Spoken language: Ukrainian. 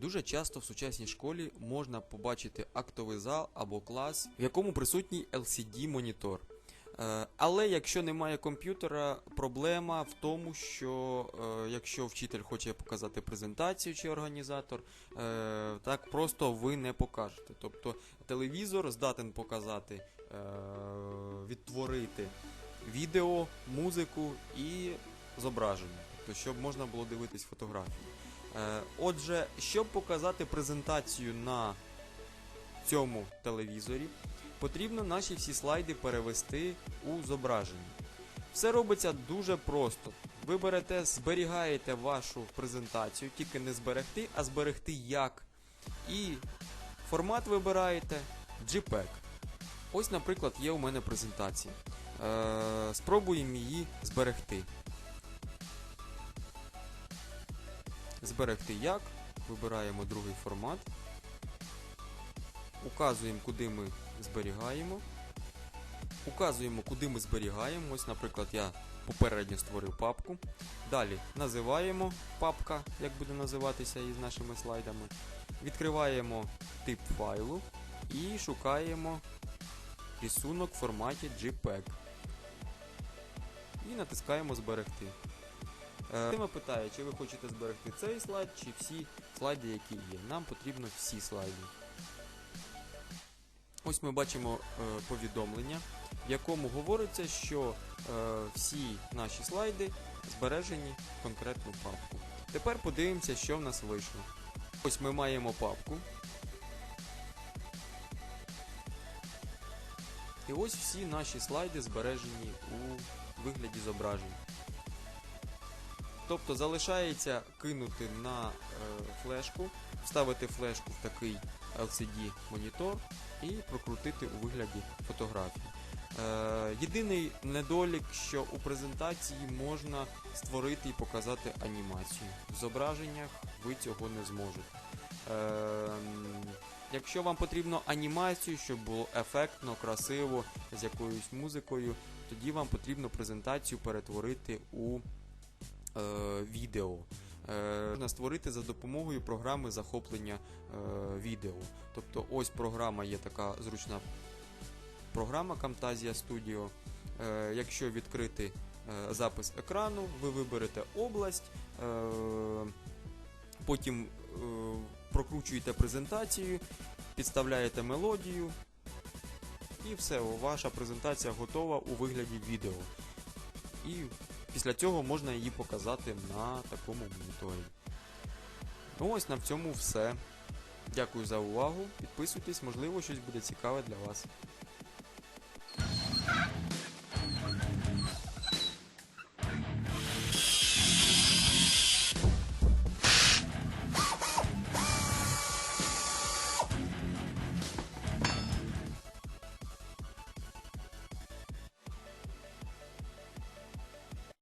Дуже часто в сучасній школі можна побачити актовий зал або клас, в якому присутній LCD-монітор. Е, Але якщо немає комп'ютера, проблема в тому, що е, якщо вчитель хоче показати презентацію чи організатор, е, так просто ви не покажете. Тобто телевізор здатен показати, відтворити відео, музику і зображення, тобто, щоб можна було дивитись фотографії. Е, Отже, щоб показати презентацію на цьому телевізорі, потрібно наші всі слайди перевести у зображення. Все робиться дуже просто. Ви берете, зберігаєте вашу презентацію, тільки не зберегти, а зберегти як. І формат вибираєте JPEG. Ось, наприклад, є у мене презентація. Е, спробуємо її зберегти. Зберегти як. Вибираємо другий формат. Указуємо, куди ми зберігаємо. Указуємо, куди ми зберігаємо. Ось, наприклад, я попередньо створив папку. Далі називаємо папка, як буде називатися із нашими слайдами. Відкриваємо тип файлу і шукаємо рисунок в форматі JPEG. І натискаємо зберегти. Е, Тема питає, чи ви хочете зберегти цей слайд, чи всі слайди, які є. Нам потрібно всі слайди. Ось ми бачимо е, повідомлення, в якому говориться, що е, всі наші слайди збережені в конкретну папку. Тепер подивимося, що в нас вийшло. Ось ми маємо папку. І ось всі наші слайди збережені у вигляді зображень. Тобто залишається кинути на е, флешку, вставити флешку в такий LCD монітор і прокрутити у вигляді фотографії. Е, єдиний недолік, що у презентації можна створити і показати анімацію. В зображеннях ви цього не зможете. Е, якщо вам потрібно анімацію, щоб було ефектно, красиво, з якоюсь музикою, тоді вам потрібно презентацію перетворити у відео. Е, можна створити за допомогою програми захоплення е, відео. Тобто ось програма є така зручна програма Camtasia Studio. Е, якщо відкрити е, запис екрану, ви виберете область, е, потім е, прокручуєте презентацію, підставляєте мелодію, і все, ваша презентація готова у вигляді відео. І після цього можна її показати на такому моніторі. Ну ось на цьому все. Дякую за увагу. Підписуйтесь, можливо, щось буде цікаве для вас.